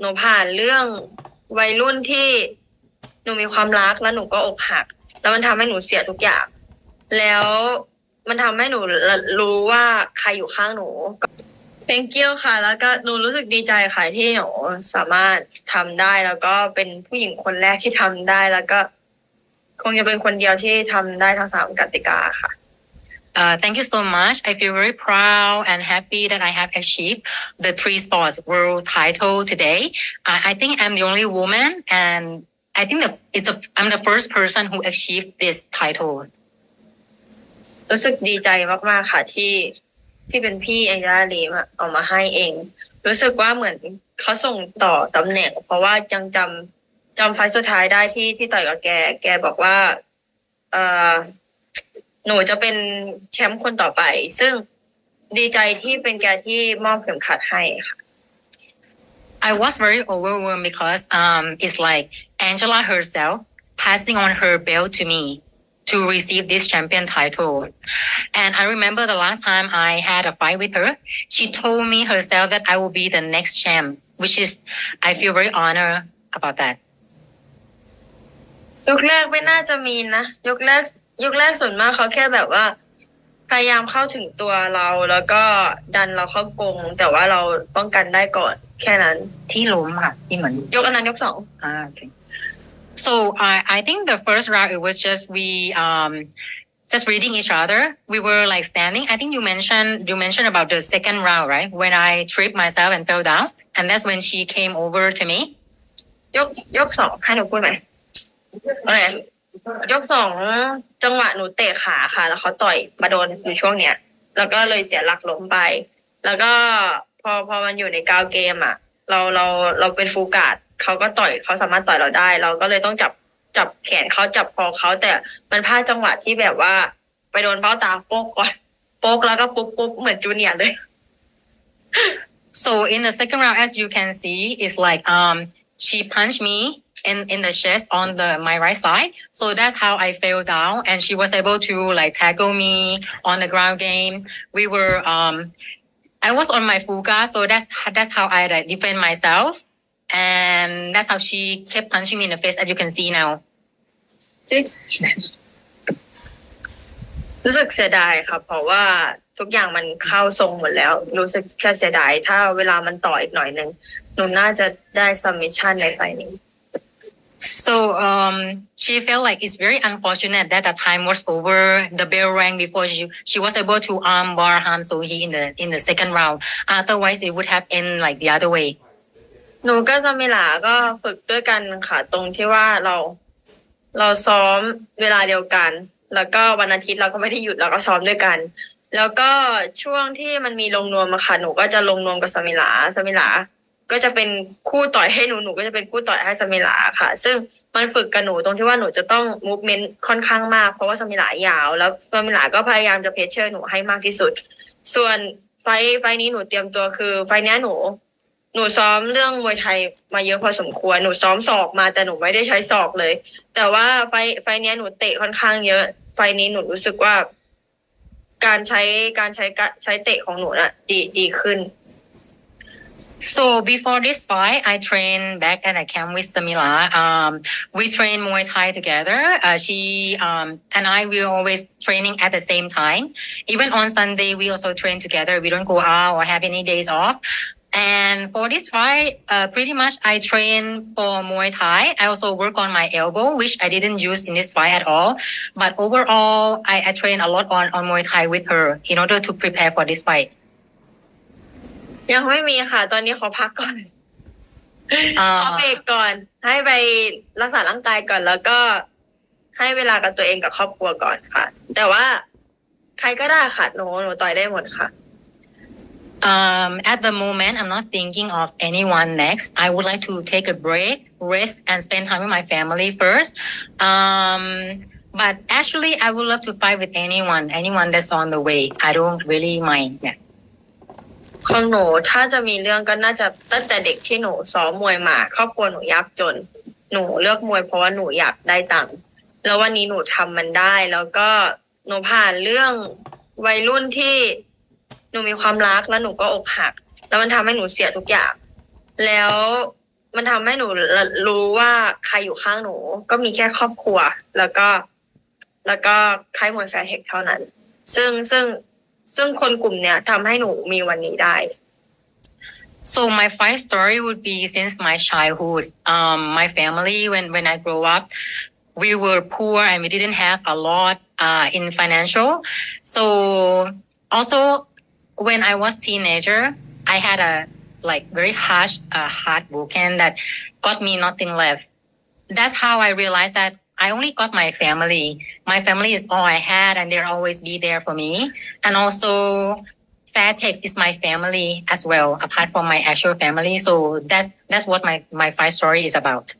หนูผ่านเรื่องวัยรุ่นที่หนูมีความรักแล้วหนูก็อกหัก แล้วมันทำให้หนูเสียทุกอย่าง แล้วมันทำให้หนูรู้ว่าใครอยู่ข้างหนู thank you ค่ะ แล้วก็หนูรู้สึกดีใจค่ะที่หนูสามารถทำได้แล้วก็เป็นผู้หญิงคนแรกที่ทำได้แล้วก็ คงจะเป็นคนเดียวที่ทำได้ทั้งสามกติกาค่ะ Uh, thank you so much. I feel very proud and happy that I have achieved the three sports world title today. I, I think I'm the only woman, and I think that it's the I'm the first person who achieved this title. รู้สึกดีใจมาก ๆ ค่ะที่ที่เป็นพี่ไอยาลีมอะเอามาให้เอง รู้สึกว่าเหมือนเขาส่งต่อตำแหน่ง เพราะว่ายังจำจำไฟล์สุดท้ายได้ที่ที่ต่อยกับแก แกบอกว่า เออ หนูจะเป็นแชมป์คนต่อไป ซึ่งดีใจที่เป็นแกที่มอบเข็มขัดให้ค่ะ I was very overwhelmed because um, it's like Angela herself passing on her belt to me to receive this champion title. And I remember the last time I had a fight with her, she told me herself that I will be the next champ, which is, I feel very honored about that. ยกแรกไม่น่าจะมีนะ ยกแรก ยกแรกส่วนมากเขาแค่แบบว่า พยายามเข้าถึงตัวเราแล้วก็ดันเราเข้ากรงแต่ว่าเราป้องกันได้ก่อนแค่นั้น ที่ล้มค่ะที่เหมือนยกอันนั้นยกสอง Ah, okay. So I I think the first round it was just we um just reading each other. We were like standing. I think you mentioned you mentioned about the second round, right? When I tripped myself and fell down, and that's when she came over to me. ยกยกสองให้หนูพูดไหมโอเค ยกสองจังหวะหนูเตะขาค่ะ แล้วเขาต่อยมาโดนอยู่ช่วงเนี้ย แล้วก็เลยเสียหลักล้มไป แล้วก็พอพอมันอยู่ในกาวเกมอะ เราเราเราเป็นฟูกาดเขาก็ต่อยเขาสามารถต่อยเราได้ เราก็เลยต้องจับจับแขนเขาจับคอเขาแต่มันพลาดจังหวะที่แบบว่า ไปโดนเบ้าตาโป๊กก่อนโป๊กแล้วก็ปุ๊บปุ๊บเหมือนจูเนียร์เลย So in the second round, as you can see, it's like um she punched me in in the chest on the my right side. So that's how I fell down, and she was able to like tackle me on the ground game. We were um I was on my fuga, so that's that's how I like, defend myself, and that's how she kept punching me in the face, as you can see now. รู้สึกเสียดายครับ เพราะว่า ทุกอย่างมันเข้าทรงหมดแล้ว รู้สึกแค่เสียดาย ถ้าเวลามันต่ออีกหน่อยหนึ่งหนูน่าจะได้ซัมมิชชั่นในไฟล์นี้ So um, she felt like it's very unfortunate that the time was over. The bell rang before she she was able to armbar Han So Hee in the in the second round. Otherwise, it would have ended like the other way. หนูกับซามิลาก็ฝึกด้วยกันค่ะตรงที่ว่าเรา เราซ้อมเวลาเดียวกัน แล้วก็วันอาทิตย์เราก็ไม่ได้หยุดเราก็ซ้อมด้วยกัน แล้วก็ช่วงที่มันมีลงนวมอะค่ะหนูก็จะลงนวมกับสมิลาสมิลา ก็จะเป็นคู่ต่อยให้หนูหนูก็จะเป็นคู่ต่อยให้สมิลาค่ะ ซึ่งมันฝึกกับหนูตรงที่ว่าหนูจะต้องมูฟเมนต์ค่อนข้างมากเพราะว่าสมิลายาว แล้วสมิลาก็พยายามจะเพชเชอร์หนูให้มากที่สุด ส่วนไฟไฟนี้หนูเตรียมตัวคือ ไฟนี้หนู หนูซ้อมเรื่องมวยไทยมาเยอะพอสมควรหนูซ้อมศอกมาแต่หนูไม่ได้ใช้ศอกเลย แต่ว่าไฟไฟนี้หนูเตะค่อนข้างเยอะ ไฟนี้หนูรู้สึกว่า การใช้การใช้ใช้เตะของหนูน่ะดีดีขึ้น So before this fight, I trained back at a camp with Samila. Um, we train Muay Thai together. Uh, she um, and I will always training at the same time. Even on Sunday, we also train together. We don't go out or have any days off. And for this fight, uh, pretty much I train for Muay Thai. I also work on my elbow, which I didn't use in this fight at all. But overall, I, I train a lot on, on Muay Thai with her in order to prepare for this fight. ยังไม่มีค่ะ ตอนนี้ขอพักก่อน Uh, ขอเบรกก่อน ให้ไปรักษาร่างกายก่อน แล้วก็ให้เวลากับตัวเองกับครอบครัวก่อนค่ะ แต่ว่าใครก็ได้ค่ะ หนู หนูต่อยได้หมดค่ะ Um, at the moment, I'm not thinking of anyone next. I would like to take a break, rest, and spend time with my family first. Um, but actually, I would love to fight with anyone, anyone that's on the way. I don't really mind. Yeah. ของหนูถ้าจะมีเรื่องก็น่าจะตั้งแต่เด็กที่หนูซ้อมมวยมาครอบครัวหนูยากจน หนูเลือกมวยเพราะว่าหนูอยากได้ตังค์แล้ววันนี้หนูทำมันได้ แล้วก็หนูผ่านเรื่องวัยรุ่นที่ หนูมีความรักแล้วหนูก็อกหัก แล้วมันทำให้หนูเสียทุกอย่าง แล้วมันทำให้หนูรู้ว่าใครอยู่ข้างหนู ก็มีแค่ครอบครัว แล้วก็ แล้วก็ค่ายมวยแฟร์เทคเท่านั้น ซึ่งซึ่งซึ่งคนกลุ่มเนี้ยทำให้หนูมีวันนี้ได้ So my fight story would be since my childhood. Um, my family, when when I grew up, we were poor and we didn't have a lot uh, in financial. So also when I was teenager, I had a like very harsh uh, heartbroken that got me nothing left. That's how I realized that I only got my family. My family is all I had, and they'll always be there for me. And also, Fairtex is my family as well, apart from my actual family. So that's that's what my my fight story is about.